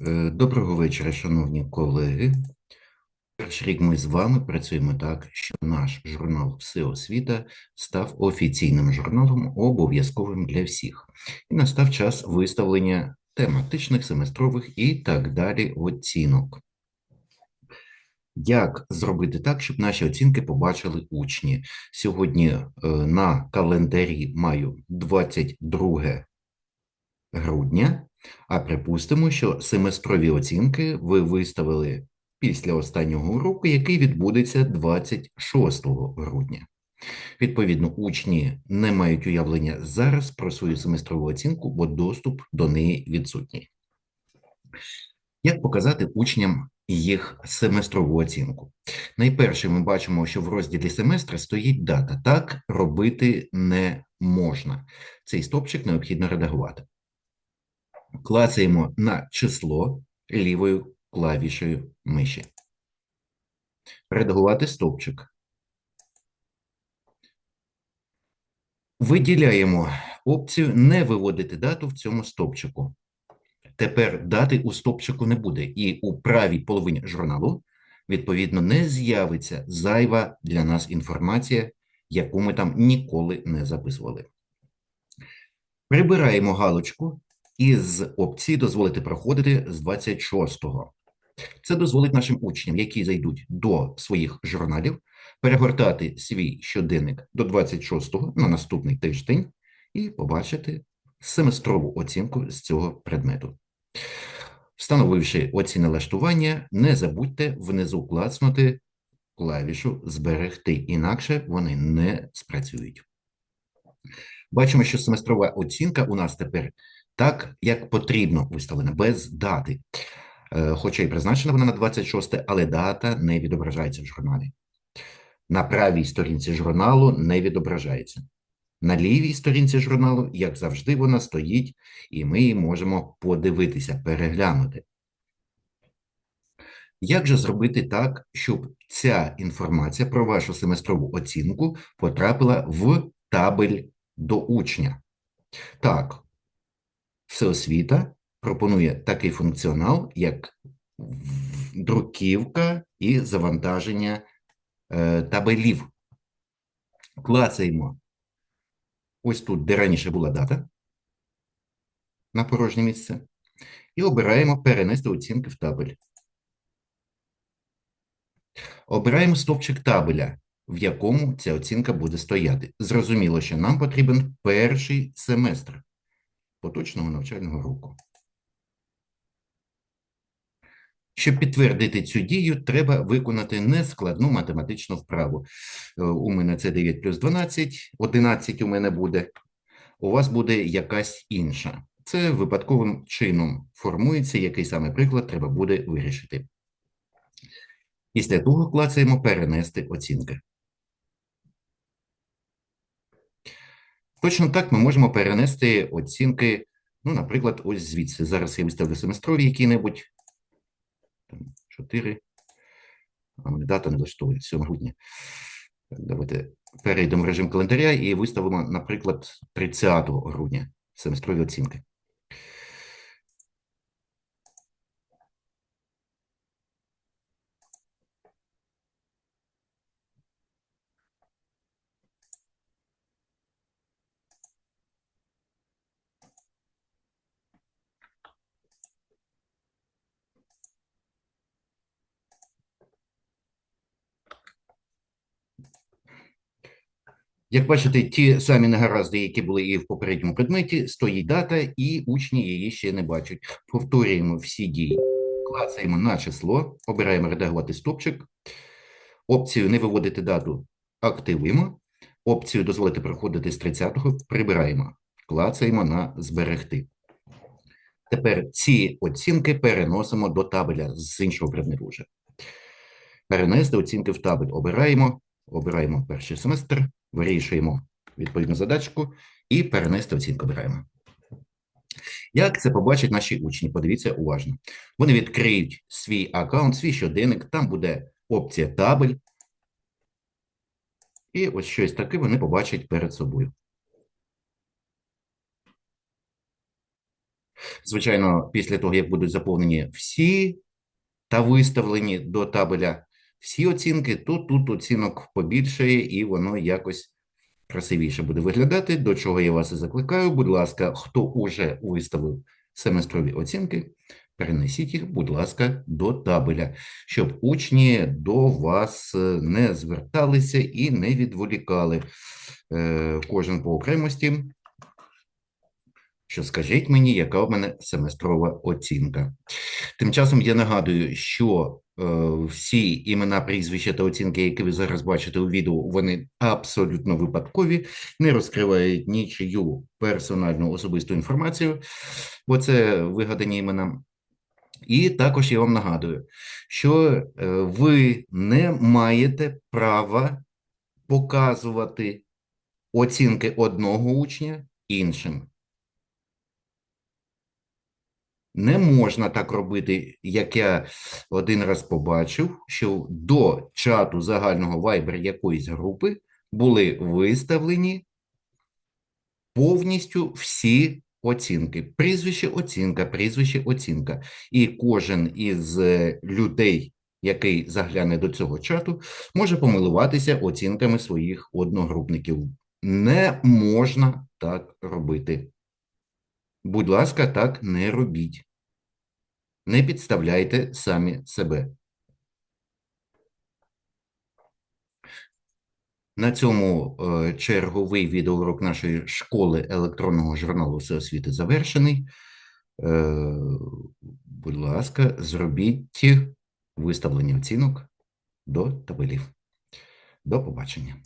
Е, Доброго вечора, шановні колеги. Перший рік ми з вами працюємо так, що наш журнал Всеосвіта став офіційним журналом, обов'язковим для всіх. І настав час виставлення тематичних, семестрових і так далі оцінок. Як зробити так, щоб наші оцінки побачили учні? Сьогодні е, на календарі маю 22 грудня, а припустимо, що семестрові оцінки ви виставили після останнього уроку, який відбудеться 26 грудня. Відповідно, учні не мають уявлення зараз про свою семестрову оцінку, бо доступ до неї відсутній. Як показати учням їх семестрову оцінку? Найперше, ми бачимо, що в розділі семестра стоїть дата. Так робити не можна. Цей стопчик необхідно редагувати. Клацаємо на число лівою клавішею миші. Редагувати стопчик. Виділяємо опцію не виводити дату в цьому стопчику. Тепер дати у стопчику не буде, і у правій половині журналу, відповідно, не з'явиться зайва для нас інформація, яку ми там ніколи не записували. Прибираємо галочку із опції дозволити проходити з 26-го. Це дозволить нашим учням, які зайдуть до своїх журналів, перегортати свій щоденник до 26-го на наступний тиждень і побачити семестрову оцінку з цього предмету. Встановивши оці налаштування, не забудьте внизу клацнути клавішу Зберегти, інакше вони не спрацюють. Бачимо, що семестрова оцінка у нас тепер так, як потрібно виставлена, без дати. Е, Хоча і призначена вона на 26, але дата не відображається в журналі. На правій сторінці журналу не відображається. На лівій сторінці журналу, як завжди, вона стоїть, і ми її можемо подивитися, переглянути. Як же зробити так, щоб ця інформація про вашу семестрову оцінку потрапила в табель до учня? Так, Всеосвіта пропонує такий функціонал, як друківка і завантаження е, табелів. Клацаємо ось тут, де раніше була дата, на порожнє місце, і обираємо перенести оцінки в табель. Обираємо стовпчик табеля, в якому ця оцінка буде стояти. Зрозуміло, що нам потрібен перший семестр поточного навчального року. Щоб підтвердити цю дію, треба виконати нескладну математичну вправу. Е, У мене це 9 плюс 12, 11 у мене буде. У вас буде якась інша. Це випадковим чином формується, який саме приклад треба буде вирішити. Після того клацаємо перенести оцінки. Точно так ми можемо перенести оцінки, ну, наприклад, ось звідси. Зараз я виставлю семестрові які-небудь. Там 4. А мене дата не влаштовує 7 грудня. Давайте перейдемо в режим календаря і виставимо, наприклад, 30 грудня семестрові оцінки. Як бачите, ті самі негаразди, які були і в попередньому предметі, стоїть дата, і учні її ще не бачать. Повторюємо всі дії. Клацаємо на число, обираємо редагувати стопчик. Опцію не виводити дату активуємо. Опцію дозволити проходити з 30-го прибираємо. Клацаємо на зберегти. Тепер ці оцінки переносимо до табеля з іншого предмету вже. Перенести оцінки в табель. Обираємо, обираємо перший семестр, вирішуємо відповідну задачку і перенести оцінку обираємо. Як це побачать наші учні? Подивіться уважно. Вони відкриють свій аккаунт, свій щоденник, там буде опція табель. І ось щось таке вони побачать перед собою. Звичайно, після того, як будуть заповнені всі та виставлені до табеля всі оцінки, то тут оцінок побільшає і воно якось красивіше буде виглядати. До чого я вас і закликаю. Будь ласка, хто уже виставив семестрові оцінки, перенесіть їх, будь ласка, до табеля, щоб учні до вас не зверталися і не відволікали. Е, Кожен по окремості. Що скажіть мені, яка в мене семестрова оцінка? Тим часом я нагадую, що всі імена, прізвища та оцінки, які ви зараз бачите у відео, вони абсолютно випадкові, не розкривають нічию персональну особисту інформацію, бо це вигадані імена. І також я вам нагадую, що е, ви не маєте права показувати оцінки одного учня іншим. Не можна так робити, як я один раз побачив, що до чату загального Viber якоїсь групи були виставлені повністю всі оцінки. Прізвище оцінка, прізвище оцінка. І кожен із е, людей, який загляне до цього чату, може помилуватися оцінками своїх одногрупників. Не можна так робити. Будь ласка, так не робіть. Не підставляйте самі себе. На цьому е, черговий відеоурок нашої школи електронного журналу Всеосвіти завершений. Е, будь ласка, зробіть виставлення оцінок до табелів. До побачення.